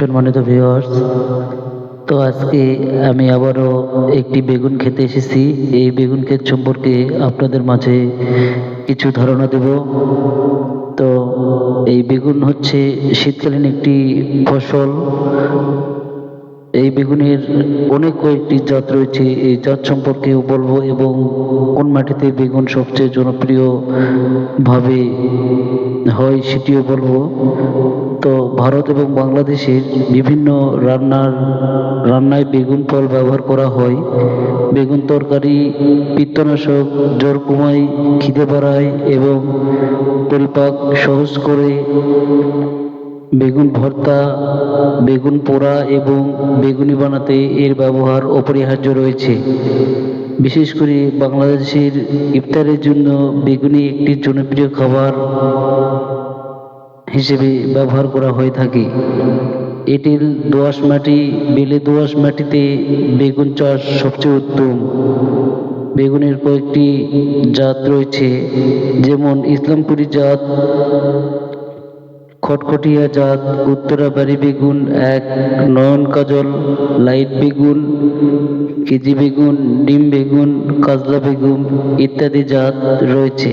সম্মানিত ভিউয়ার্স তো আজকে আমি আবারও একটি বেগুন খেতে এসেছি। এই বেগুন ক্ষেত সম্পর্কে আপনাদের মাঝে কিছু ধারণা দেব। তো এই বেগুন হচ্ছে শীতকালীন একটি ফসল। এই বেগুনের অনেক কয়েকটি জাত রয়েছে। এই জাত সম্পর্কেও বলব এবং কোন মাটিতে বেগুন সবচেয়ে জনপ্রিয় ভাবে হয় সেটিও বলব। তো ভারত এবং বাংলাদেশের বিভিন্ন রান্নার, রান্নায় বেগুন ফল ব্যবহার করা হয়। বেগুন তরকারি, পিত্তনাশক জ্বর কমায় খিদে বাড়ায় এবং পরিপাক সহজ করে বেগুন ভর্তা, বেগুন পোড়া এবং বেগুনি বানাতে এর ব্যবহার অপরিহার্য রয়েছে। বিশেষ করে বাংলাদেশের ইফতারের জন্য বেগুনি একটি জনপ্রিয় খাবার। হিসেবে ব্যবহার করা হয়ে থাকে। এঁটেল দোআঁশ মাটি, বেলে দোআঁশ মাটিতে বেগুন চাষ সবচেয়ে উত্তম। বেগুনের কয়েকটি জাত রয়েছে, যেমন ইসলামপুরি জাত, খটখটিয়া জাত উত্তরা বাড়ি বেগুন এক, নয়ন কাজল, লাইট বেগুন, কেজি বেগুন, ডিম বেগুন, কাজলা বেগুন ইত্যাদি জাত রয়েছে।